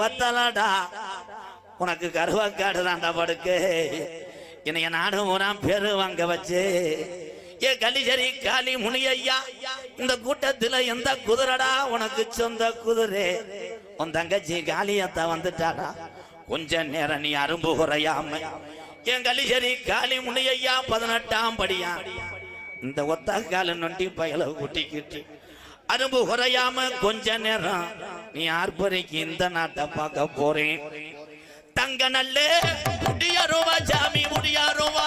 வத்தலாடா. உனக்கு கருவாக்காடு தாண்டா படுக்கு. என்னைய நானும் ஊரா பேரு வாங்க வச்சு. ஏ கலிசரி காளி முனி ஐயா இந்த கூட்டத்துல எந்த குதிரடா? உனக்கு சொந்த குதிரை. உன் தங்கச்சி காளியத்தா வந்துட்டாடா. கொஞ்ச நேரம் நீ அரும்பு குறையாம. என் கலிசரி காளி முனி ஐயா பதினெட்டாம் படியா. இந்த ஒத்த கால நொண்டி பயல கூட்டிக்கிட்டு அரும்பு குறையாம கொஞ்ச நேரம் நீ ஆர்ப்பரிக்கு இந்த நாட்டை பார்க்க போறேன். தங்க நல்ல முடியாருவா ஜாமி முடியாரோவா.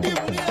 give me a